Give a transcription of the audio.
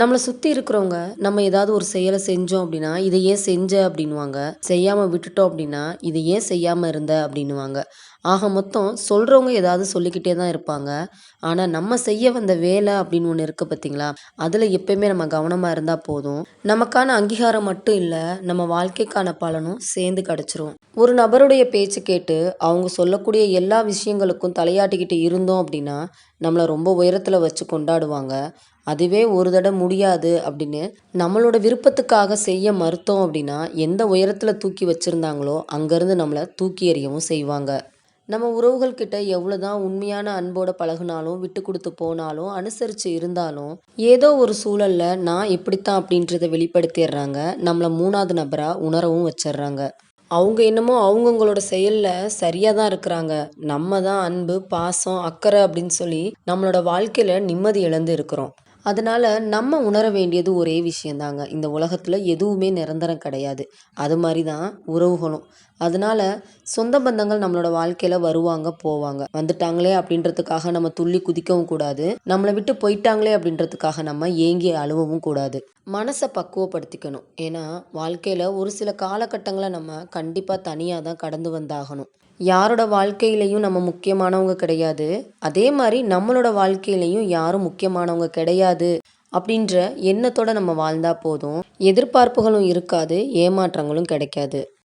நம்மளை சுற்றி இருக்கிறவங்க நம்ம ஏதாவது ஒரு செயலை செஞ்சோம் அப்படின்னா இதை ஏன் செஞ்ச அப்படின்னுவாங்க. செய்யாமல் விட்டுட்டோம் அப்படின்னா இதை ஏன் செய்யாமல் இருந்த அப்படின்னுவாங்க. ஆக மொத்தம் சொல்கிறவங்க ஏதாவது சொல்லிக்கிட்டே தான் இருப்பாங்க. ஆனால் நம்ம செய்ய வந்த வேலை அப்படின்னு ஒன்று இருக்குது பார்த்தீங்களா அதில் எப்பயுமே நம்ம கவனமாக இருந்தால் போதும். நமக்கான அங்கீகாரம் மட்டும் இல்லை நம்ம வாழ்க்கைக்கான பலனும் சேர்ந்து கிடச்சிரும். ஒரு நபருடைய பேச்சு கேட்டு அவங்க சொல்லக்கூடிய எல்லா விஷயங்களுக்கும் தலையாட்டிக்கிட்டு இருந்தோம் அப்படின்னா நம்மளை ரொம்ப உயரத்தில் வச்சு கொண்டாடுவாங்க. அதுவே ஒரு தடவை முடியாது அப்படின்னு நம்மளோட விருப்பத்துக்காக செய்ய மறுத்தோம் அப்படின்னா எந்த உயரத்தில் தூக்கி வச்சுருந்தாங்களோ அங்கேருந்து நம்மளை தூக்கி எறியவும் செய்வாங்க. நம்ம உறவுகள் கிட்ட எவ்வளோதான் உண்மையான அன்போட பழகுனாலும் விட்டு கொடுத்து போனாலும் அனுசரித்து இருந்தாலும் ஏதோ ஒரு சூழலில் நான் இப்படித்தான் அப்படின்றத வெளிப்படுத்திடுறாங்க. நம்மளை மூணாவது நபராக உணரவும் வச்சிடுறாங்க. அவங்க என்னமோ அவங்கவுங்களோட செயலில் சரியாக தான் இருக்கிறாங்க. நம்ம தான் அன்பு பாசம் அக்கறை அப்படின்னு சொல்லி நம்மளோட வாழ்க்கையில் நிம்மதி இழந்து இருக்கிறோம். அதனால் நம்ம உணர வேண்டியது ஒரே விஷயந்தாங்க. இந்த உலகத்தில் எதுவுமே நிரந்தரம் கிடையாது. அது மாதிரி தான் உறவுகளும். அதனால் சொந்த பந்தங்கள் நம்மளோட வாழ்க்கையில் வருவாங்க போவாங்க. வந்துட்டாங்களே அப்படின்றதுக்காக நம்ம துள்ளி குதிக்கவும் கூடாது. நம்மளை விட்டு போயிட்டாங்களே அப்படின்றதுக்காக நம்ம ஏங்கி அழுவவும் கூடாது. மனசை பக்குவப்படுத்திக்கணும். ஏன்னா வாழ்க்கையில் ஒரு சில காலகட்டங்களை நம்ம கண்டிப்பாக தனியாக தான் கடந்து வந்தாகணும். யாரோட வாழ்க்கையிலையும் நம்ம முக்கியமானவங்க கிடையாது. அதே மாதிரி நம்மளோட வாழ்க்கையிலையும் யாரும் முக்கியமானவங்க கிடையாது அப்படின்ற எண்ணத்தோட நம்ம வாழ்ந்தா போதும். எதிர்பார்ப்புகளும் இருக்காது ஏமாற்றங்களும் கிடைக்காது.